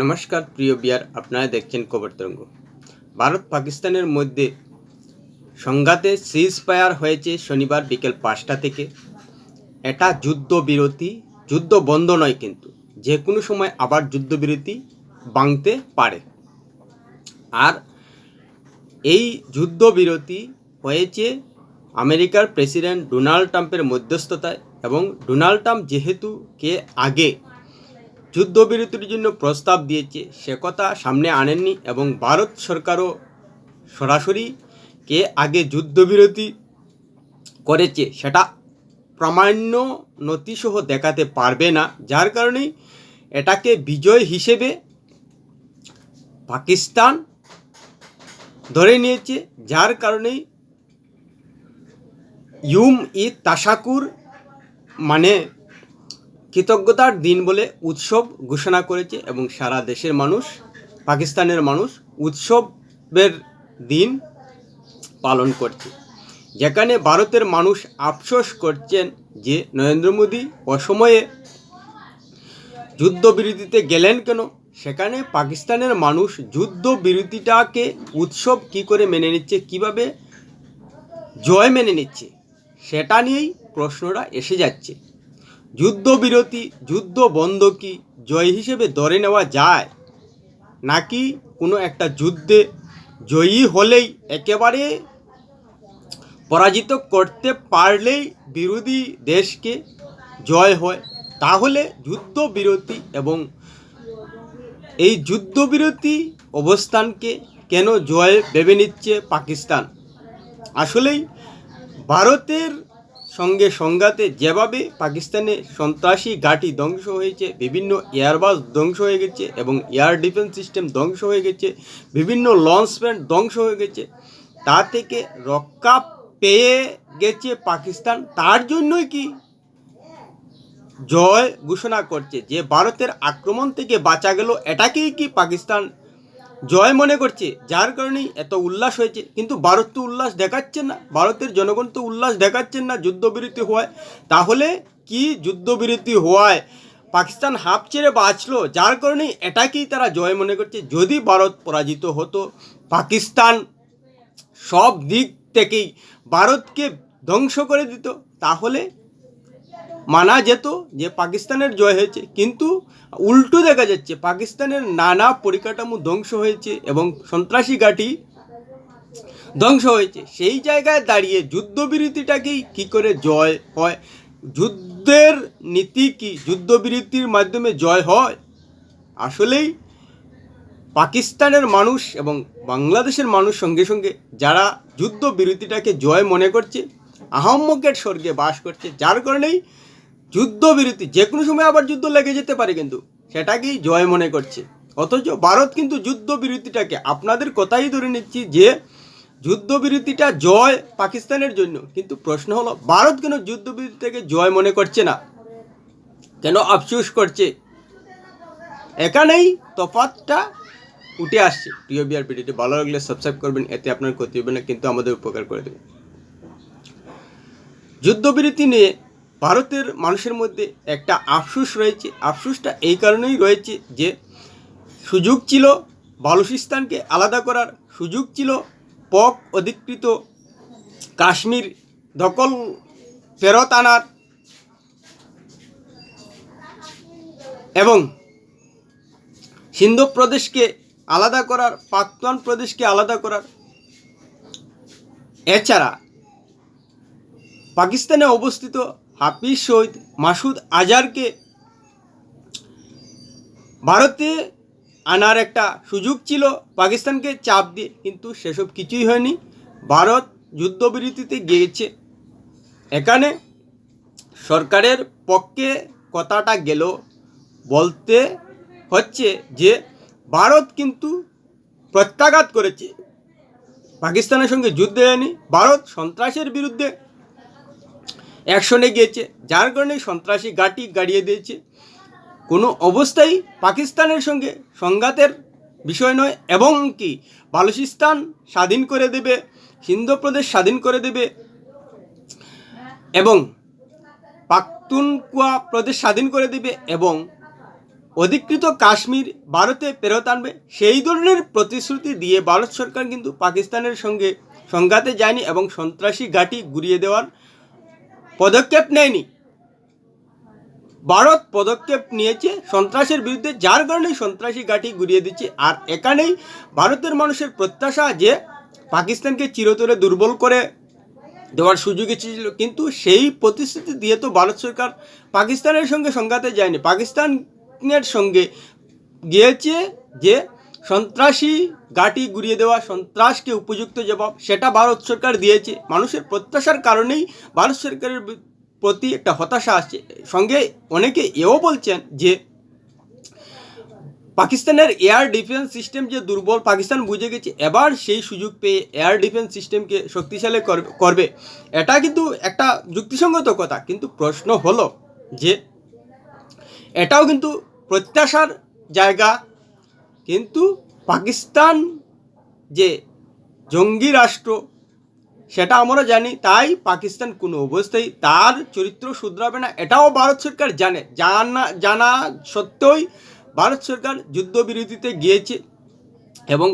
নমস্কার, প্রিয় বিয়ার, আপনারা দেখছেন খবর তরঙ্গ। ভারত পাকিস্তানের মধ্যে সংঘাতে সিজ ফায়ার হয়েছে শনিবার বিকেল পাঁচটা থেকে। এটা যুদ্ধবিরতি, যুদ্ধ বন্ধ নয় কিন্তু, যে কোনো সময় আবার যুদ্ধবিরতি ভাঙতে পারে। আর এই যুদ্ধবিরতি হয়েছে আমেরিকার প্রেসিডেন্ট ডোনাল্ড ট্রাম্পের মধ্যস্থতায় এবং ডোনাল্ড ট্রাম্প যেহেতু কে আগে যুদ্ধবিরতির জন্য প্রস্তাব দিয়েছে। সে কথা সামনে আনেননি এবং ভারত সরকারও সরাসরি কে আগে যুদ্ধবিরতি করেছে সেটা প্রামাণ্য নথিসহ দেখাতে পারবে না। যার কারণেই এটাকে বিজয় হিসেবে পাকিস্তান ধরে নিয়েছে। যার কারণেই ইউম ই তাসাকুর মানে কৃতজ্ঞতার দিন বলে উৎসব ঘোষণা করেছে এবং সারা দেশের মানুষ, পাকিস্তানের মানুষ উৎসবের দিন পালন করছে। যেখানে ভারতের মানুষ আফসোস করছেন যে নরেন্দ্র মোদী অসময়ে যুদ্ধবিরতিতে গেলেন কেন? সেখানে পাকিস্তানের মানুষ যুদ্ধবিরতিটাকে উৎসব কি করে মেনে নিচ্ছে, কীভাবে জয় মেনে নিচ্ছে, সেটা নিয়েই প্রশ্নটা এসে যাচ্ছে। যুদ্ধবিরতি যুদ্ধ বন্ধ কি জয় হিসেবে ধরে নেওয়া যায়। নাকি কোনো একটা যুদ্ধে জয়ী হলেই একেবারে পরাজিত করতে পারলেই বিরোধী দেশকে জয় হয়? তাহলে যুদ্ধবিরতি এবং এই যুদ্ধবিরতি অবস্থানকে কেন জয় ভেবে নিচ্ছে পাকিস্তান? আসলেই ভারতের সঙ্গে সংঘাতে যেভাবে পাকিস্তানে সন্ত্রাসী ঘাঁটি ধ্বংস হয়েছে, বিভিন্ন এয়ারবাস ধ্বংস হয়ে গেছে এবং এয়ার ডিফেন্স সিস্টেম ধ্বংস হয়ে গেছে, বিভিন্ন লঞ্চ প্যান্ট ধ্বংস হয়ে গেছে, তা থেকে রক্ষা পেয়ে গেছে পাকিস্তান। তার জন্যই কি জয় ঘোষণা করছে? যে ভারতের আক্রমণ থেকে বাঁচা গেল, এটাকেই কি পাকিস্তান জয় মনে করছে, যার কারণেই এত উল্লাস হয়েছে। কিন্তু ভারত তো উল্লাস দেখাচ্ছেন না, ভারতের জনগণ তো উল্লাস দেখাচ্ছেন না যুদ্ধবিরতি হওয়ায়। তাহলে কি যুদ্ধবিরতি হওয়ায়? পাকিস্তান হাফ ছেড়ে বাঁচলো, যার কারণেই এটাকেই তারা জয় মনে করছে। যদি ভারত পরাজিত হতো, পাকিস্তান সব দিক থেকেই ভারতকে ধ্বংস করে দিত, তাহলে মানা যেত যে পাকিস্তানের জয় হয়েছে, কিন্তু উল্টো দেখা যাচ্ছে, পাকিস্তানের নানা পরিকাঠামো ধ্বংস হয়েছে এবং সন্ত্রাসী ঘাঁটি ধ্বংস হয়েছে। সেই জায়গায় দাঁড়িয়ে যুদ্ধবিরতিটাকেই কি করে জয় হয়? যুদ্ধের নীতি কি? যুদ্ধবিরতির মাধ্যমে জয় হয়? আসলেই পাকিস্তানের মানুষ এবং বাংলাদেশের মানুষ সঙ্গে সঙ্গে যারা যুদ্ধবিরতিটাকে জয় মনে করছে, আহম্মকের স্বর্গে বাস করছে, যার কারণেই যুদ্ধবিরতি যে কোনো সময় আবার যুদ্ধ লেগে যেতে পারে কিন্তু। সেটাকেই জয় মনে করছে? অথচ ভারত কিন্তু যুদ্ধবিরতিটাকে আপনাদের কথাই ধরে নিচ্ছি যে, যুদ্ধবিরতিটা জয় পাকিস্তানের জন্য। কিন্তু প্রশ্ন হলো, ভারত কেন যুদ্ধবিরতিটাকে জয় মনে করছে না? কেন আফসোস করছে? এখানেই তফাতটা উঠে আসছে। প্রিয় বিয়ার ভিডিওটি ভালো লাগলে সাবস্ক্রাইব করবেন, এতে আপনার ক্ষতি হবে না, কিন্তু আমাদের উপকার করে দেবে। যুদ্ধবিরতি নিয়ে ভারতের মানুষের মধ্যে একটা আফসোস রয়েছে। আফসোসটা এই কারণেই রয়েছে যে, সুযোগ ছিল বালুচিস্তানকে আলাদা করার, সুযোগ ছিল পক অধিকৃত কাশ্মীর দখল ফেরত আনার এবং সিন্ধু প্রদেশকে আলাদা করার পাকতান প্রদেশকে আলাদা করার। এছাড়া পাকিস্তানে অবস্থিত হাফিজ সৈয়দ মাসুদ আজারকে ভারতে আনার একটা সুযোগ ছিল। পাকিস্তানকে চাপ দিয়ে কিন্তু সেসব কিছুই হয়নি। ভারত যুদ্ধবিরতিতে গিয়েছে। এখানে সরকারের পক্ষে কথাটা গেল বলতে হচ্ছে যে, ভারত কিন্তু প্রত্যাঘাত করেছে। পাকিস্তানের সঙ্গে যুদ্ধে যায়নি ভারত সন্ত্রাসের বিরুদ্ধে অ্যাকশনে গিয়েছে, যার কারণে সন্ত্রাসী গাটি গাড়িয়ে দিয়েছে। কোনো অবস্থায় পাকিস্তানের সঙ্গে সংঘাতের বিষয় নয়, এবং কি বালুচিস্তান স্বাধীন করে দেবে, সিন্ধু প্রদেশ স্বাধীন করে দেবে, এবং পাখতুনকুয়া প্রদেশ স্বাধীন করে দেবে, এবং অধিকৃত কাশ্মীর ভারতে ফেরত আনবে। সেই ধরনের প্রতিশ্রুতি দিয়ে ভারত সরকার কিন্তু পাকিস্তানের সঙ্গে সংঘাতে যায়নি, এবং সন্ত্রাসী ঘাঁটি গুড়িয়ে দেওয়ার পদক্ষেপ নেয়নি। ভারত পদক্ষেপ নিয়েছে, সন্ত্রাসের বিরুদ্ধে যার কারণে সন্ত্রাসী ঘাঁটি ঘুরিয়ে দিচ্ছে, আর এখানেই ভারতের মানুষের প্রত্যাশা যে পাকিস্তানকে চিরতরে দুর্বল করে দেওয়ার সুযোগ এসেছিল কিন্তু সেই প্রতিশ্রুতি দিয়ে তো ভারত সরকার পাকিস্তানের সঙ্গে সংঘাতে যায়নি। পাকিস্তানের সঙ্গে গিয়েছে যে সন্ত্রাসী ঘাঁটি গুড়িয়ে দেওয়া, সন্ত্রাসকে উপযুক্ত জবাব সেটা ভারত সরকার দিয়েছে। মানুষের প্রত্যাশার কারণেই ভারত সরকারের প্রতি একটা হতাশা আসছে। সঙ্গে অনেকে এও বলছেন যে, পাকিস্তানের এয়ার ডিফেন্স সিস্টেম যে দুর্বল, পাকিস্তান বুঝে গেছে, এবার সেই সুযোগ পেয়ে এয়ার ডিফেন্স সিস্টেমকে শক্তিশালী করবে। এটা কিন্তু একটা যুক্তিসঙ্গত কথা, কিন্তু প্রশ্ন হলো যে, এটাও কিন্তু প্রত্যাশার জায়গা কিন্তু পাকিস্তান যে জঙ্গি রাষ্ট্র, সেটা আমরা জানি, তাই পাকিস্তান কোনো অবস্থায় তার চরিত্র শুধরাবে না। এটাও ভারত সরকার জানে। জানা জানা সত্ত্বেই ভারত সরকার যুদ্ধবিরতিতে গিয়েছে এবং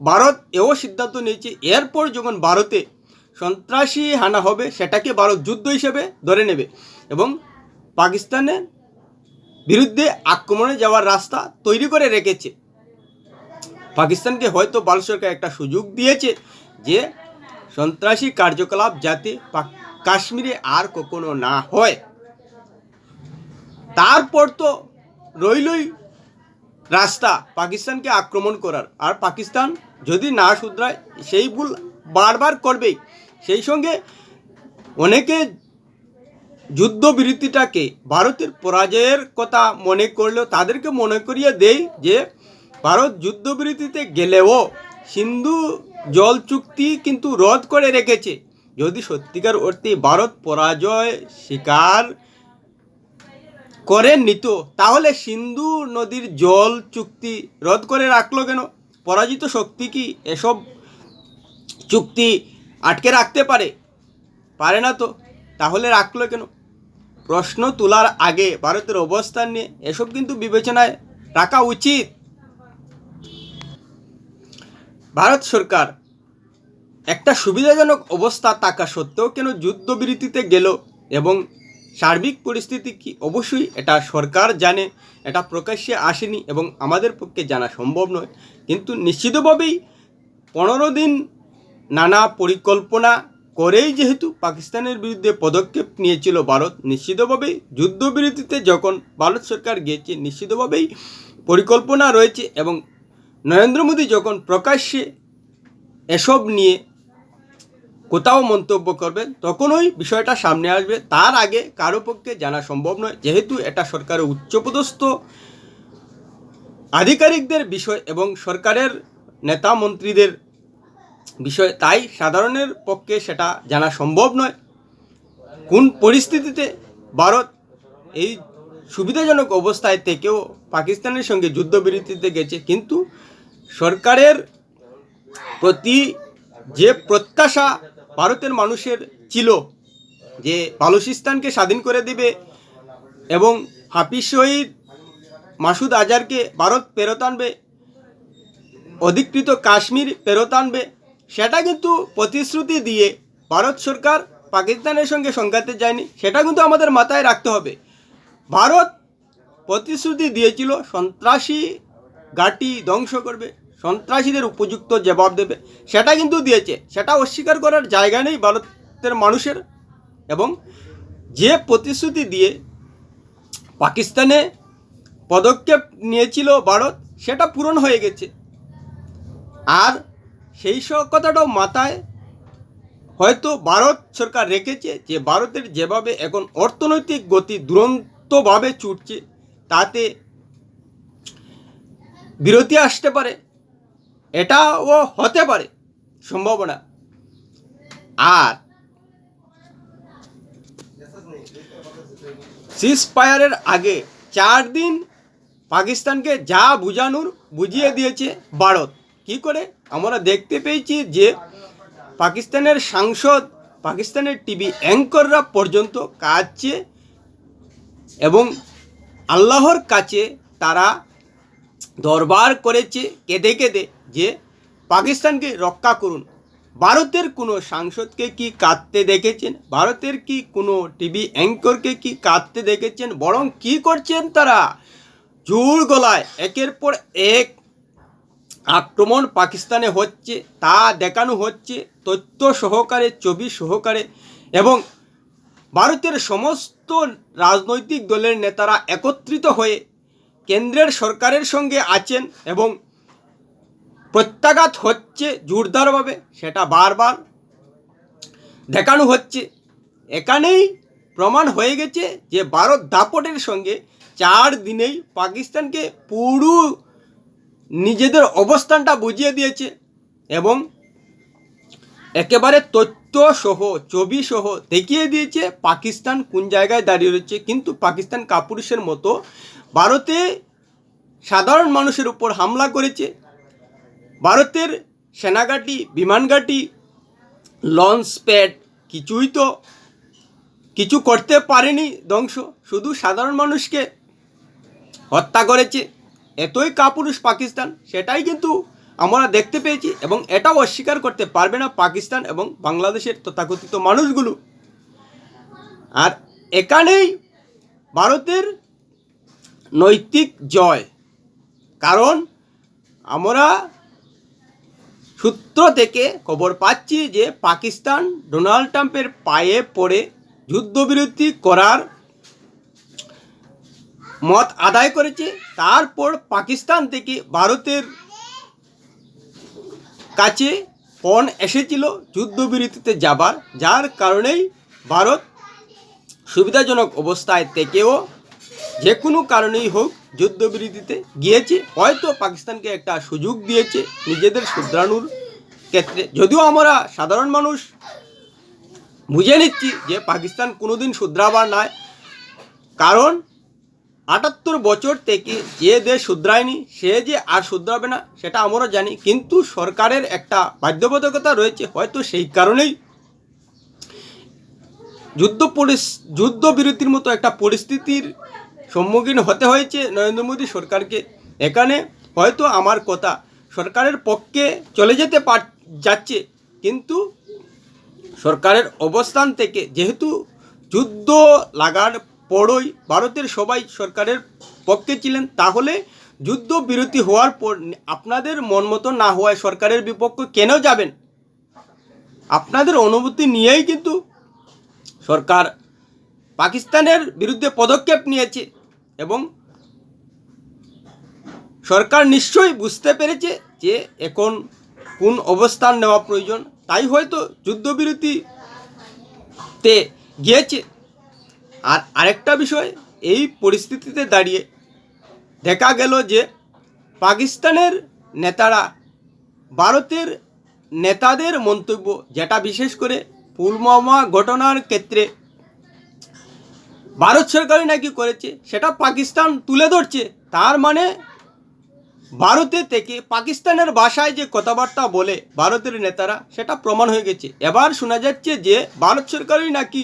ভারত এও সিদ্ধান্ত নিয়েছে, এরপর যখন ভারতে সন্ত্রাসী হানা হবে, সেটাকে ভারত যুদ্ধ হিসেবে ধরে নেবে এবং পাকিস্তানের বিরুদ্ধে আক্রমণে যাওয়ার রাস্তা তৈরি করে রেখেছে। পাকিস্তানকে হয়তো ভারত সরকার একটা সুযোগ দিয়েছে যে সন্ত্রাসী কার্যকলাপ যাতে কাশ্মীরে আর কখনো না হয়। তারপর তো রইলই রাস্তা পাকিস্তানকে আক্রমণ করার। আর পাকিস্তান যদি না শুধরায়, সেই ভুল বারবার করবেই। সেই সঙ্গে অনেকে যুদ্ধবিরতিটাকে ভারতের পরাজয়ের কথা মনে করলেও তাদেরকে মনে করিয়ে দেই যে ভারত যুদ্ধবিরতিতে গেলেও সিন্ধু জল চুক্তি কিন্তু রদ করে রেখেছে। যদি সত্যিকার অর্থে ভারত পরাজয় স্বীকার করে নিত তাহলে সিন্ধু নদীর জল চুক্তি রদ করে রাখল কেন? পরাজিত শক্তি কি এসব চুক্তি আটকে রাখতে পারে? পারে না তো, তাহলে রাখল কেন? প্রশ্ন তোলার আগে ভারতের অবস্থান নিয়ে এসব কিন্তু বিবেচনায় রাখা উচিত। ভারত সরকার একটা সুবিধাজনক অবস্থা থাকা সত্ত্বেও কেন যুদ্ধবিরতিতে গেল এবং সার্বিক পরিস্থিতি কি? অবশ্যই এটা সরকার জানে, এটা প্রকাশ্যে আসেনি এবং আমাদের পক্ষে জানা সম্ভব নয়। কিন্তু নিশ্চিতভাবেই পনেরো দিন নানা পরিকল্পনা করেই যেহেতু পাকিস্তানের বিরুদ্ধে পদক্ষেপ নিয়েছিল ভারত, নিশ্চিতভাবেই যুদ্ধবিরতিতে যখন ভারত সরকার গিয়েছে, নিশ্চিতভাবেই পরিকল্পনা রয়েছে এবং নরেন্দ্র মোদী যখন প্রকাশ্যে এসব নিয়ে কোথাও মন্তব্য করবেন, তখনই বিষয়টা সামনে আসবে। তার আগে কারও পক্ষে জানা সম্ভব নয়, যেহেতু এটা সরকারের উচ্চপদস্থ আধিকারিকদের বিষয় এবং সরকারের নেতা মন্ত্রীদের বিষয় তাই সাধারণের পক্ষে সেটা জানা সম্ভব নয়। কোন পরিস্থিতিতে ভারত এই সুবিধাজনক অবস্থায় থেকেও পাকিস্তানের সঙ্গে যুদ্ধবিরতিতে গেছে, কিন্তু সরকারের প্রতি যে প্রত্যাশা ভারতের মানুষের ছিল যে বালুচিস্তানকে স্বাধীন করে দিবে এবং হাফিজ শহীদ মাসুদ আজারকে ভারত ফেরত আনবে, অধিকৃত কাশ্মীর ফেরত আনবে সেটা কিন্তু প্রতিশ্রুতি দিয়ে ভারত সরকার পাকিস্তানের সঙ্গে সংঘাতে যায়নি, সেটা কিন্তু আমাদের মাথায় রাখতে হবে। ভারত প্রতিশ্রুতি দিয়েছিল, সন্ত্রাসী ঘাঁটি ধ্বংস করবে, সন্ত্রাসীদের উপযুক্ত জবাব দেবে, সেটা কিন্তু দিয়েছে। সেটা অস্বীকার করার জায়গা নেই ভারতের মানুষের এবং যে প্রতিশ্রুতি দিয়ে পাকিস্তানে পদক্ষেপ নিয়েছিল ভারত, সেটা পূরণ হয়ে গেছে। আর সেই সব কথাটাও মাথায় হয়তো ভারত সরকার রেখেছে যে ভারতের যেভাবে এখন অর্থনৈতিক গতি দুরন্তভাবে ছুটছে, তাতে বিরতি আসতে পারে, এটাও হতে পারে সম্ভাবনা। আর সিজ ফায়ারের আগে চার দিন পাকিস্তানকে যা বুঝানোর, বুঝিয়ে দিয়েছে ভারত। কি করে? আমরা দেখতে পেয়েছি যে পাকিস্তানের সাংসদ, পাকিস্তানের টিভি অ্যাঙ্কররা পর্যন্ত কাজছে এবং আল্লাহর কাছে তারা দরবার করেছে কেঁদে কেঁদে যে পাকিস্তানকে রক্ষা করুন। ভারতের কোনো সাংসদকে কি কাঁদতে দেখেছেন? ভারতের কি কোনো টিভি অ্যাঙ্করকে কি কাঁদতে দেখেছেন? বরং কি করছেন তারা? জোর গলায় একের পর এক আক্রমণ পাকিস্তানে হচ্ছে, তা দেখানো হচ্ছে তথ্য সহকারে, ছবি সহকারে এবং ভারতের সমস্ত রাজনৈতিক দলের নেতারা একত্রিত হয়ে কেন্দ্রের সরকারের সঙ্গে আছেন এবং প্রত্যাঘাত হচ্ছে জোরদারভাবে, সেটা বারবার দেখানো হচ্ছে। এখানেই প্রমাণ হয়ে গেছে যে ভারত দাপটের সঙ্গে চার দিনেই পাকিস্তানকে পুরো নিজেদের অবস্থানটা বুঝিয়ে দিয়েছে এবং একেবারে তথ্য সহ ছবি সহ দেখিয়ে দিয়েছে পাকিস্তান কোন জায়গায় দাঁড়িয়ে রয়েছে। কিন্তু পাকিস্তান কাপুরুষের মতো ভারতে সাধারণ মানুষের উপর হামলা করেছে। ভারতের সেনাঘাঁটি, বিমানঘাঁটি, লঞ্চ প্যাড কিছুই তো কিছু করতে পারেনি ধ্বংস। শুধু সাধারণ মানুষকে হত্যা করেছে। এতই কাপুরুষ পাকিস্তান, সেটাই কিন্তু আমরা দেখতে পেয়েছি এবং এটাও অস্বীকার করতে পারবে না পাকিস্তান এবং বাংলাদেশের তথাকথিত মানুষগুলো। আর এখানেই ভারতের নৈতিক জয়। কারণ আমরা সূত্র থেকে খবর পাচ্ছি যে পাকিস্তান ডোনাল্ড ট্রাম্পের পায়ে পড়ে যুদ্ধবিরতি করার মত আদায় করেছে। তারপর পাকিস্তান থেকে ভারতের কাছে পণ এসেছিল যুদ্ধবিরতিতে যাবার। যার কারণেই ভারত সুবিধাজনক অবস্থায় থেকেও যে কোনো কারণেই হোক যুদ্ধবিরতিতে গিয়েছে। হয়তো পাকিস্তানকে একটা সুযোগ দিয়েছে নিজেদের শুধরানোর ক্ষেত্রে। যদিও আমরা সাধারণ মানুষ বুঝে নিচ্ছি যে পাকিস্তান কোনোদিন শুধরাবার নয়। কারণ আটাত্তর বছর থেকে যে দেশ শুধরায়নি, সে যে আর শুধরাবে না, সেটা আমরা জানি। কিন্তু সরকারের একটা বাধ্যবাধকতা রয়েছে, হয়তো সেই কারণেই। যুদ্ধ পরিস যুদ্ধবিরতির মতো একটা পরিস্থিতির সম্মুখীন হতে হয়েছে নরেন্দ্র মোদী সরকারকে। এখানে হয়তো আমার কথা, সরকারের পক্ষে চলে যেতে পার, যাচ্ছে। কিন্তু সরকারের অবস্থান থেকে, যেহেতু যুদ্ধ লাগার পরই ভারতের সবাই সরকারের পক্ষে ছিলেন, তাহলে যুদ্ধ বিরতি হওয়ার পর আপনাদের মন মতো না হওয়ায় সরকারের বিপক্ষে কেন যাবেন? আপনাদের অনুভূতি নিয়েই কিন্তু সরকার পাকিস্তানের বিরুদ্ধে পদক্ষেপ নিয়েছে এবং সরকার নিশ্চয়ই বুঝতে পেরেছে যে এখন কোন অবস্থান নেওয়া প্রয়োজন। তাই হয়তো যুদ্ধবিরতিতে গিয়েছে। আর আরেকটা বিষয়, এই পরিস্থিতিতে দাঁড়িয়ে দেখা গেল যে পাকিস্তানের নেতারা ভারতের নেতাদের মন্তব্য, যেটা বিশেষ করে পুলওয়ামা ঘটনার ক্ষেত্রে ভারত সরকারই নাকি করেছে, সেটা পাকিস্তান তুলে ধরছে। তার মানে ভারতে থেকে পাকিস্তানের ভাষায় যে কথাবার্তা বলে ভারতের নেতারা, সেটা প্রমাণ হয়ে গেছে। এবার শোনা যাচ্ছে যে ভারত সরকারই নাকি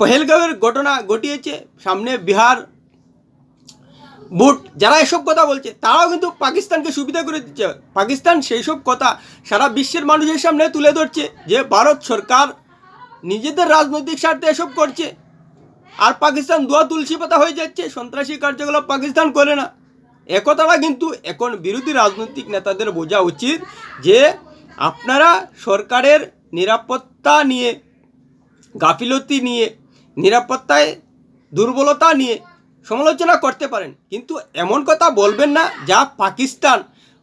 পহেলগাঁওয়ের ঘটনা ঘটিয়েছে, সামনে বিহার বুট যারা এসব কথা বলছে, তারাও কিন্তু পাকিস্তানকে সুবিধা করে দিচ্ছে। পাকিস্তান সেই সব কথা সারা বিশ্বের মানুষের সামনে তুলে ধরছে, যে ভারত সরকার নিজেদের রাজনৈতিক স্বার্থে এসব করছে, আর পাকিস্তান দোয়া তুলসী পাতা হয়ে যাচ্ছে, সন্ত্রাসী কার্যকলাপ পাকিস্তান করে না। একথাটা কিন্তু এখন বিরোধী রাজনৈতিক নেতাদের বোঝা উচিত, যে আপনারা সরকারের নিরাপত্তা নিয়ে, গাফিলতি নিয়ে নিরাপত্তায় দুর্বলতা নিয়ে সমালোচনা করতে পারেন। কিন্তু এমন কথা বলবেন না যা পাকিস্তান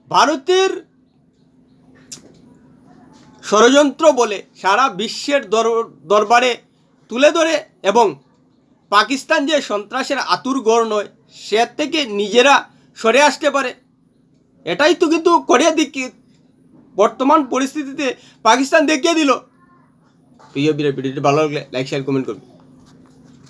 ভারতের ষড়যন্ত্র বলে সারা বিশ্বের দর- দরবারে তুলে ধরে এবং পাকিস্তান যে সন্ত্রাসের আতুর গড় নয়, সে থেকে নিজেরা সরে আসতে পারে। এটাই তো কিন্তু করিয়া দিকে বর্তমান পরিস্থিতিতে পাকিস্তান দেখিয়ে দিল। প্রিয় বিরা ভিডিওটি ভালো লাগলে লাইক শেয়ার কমেন্ট করুন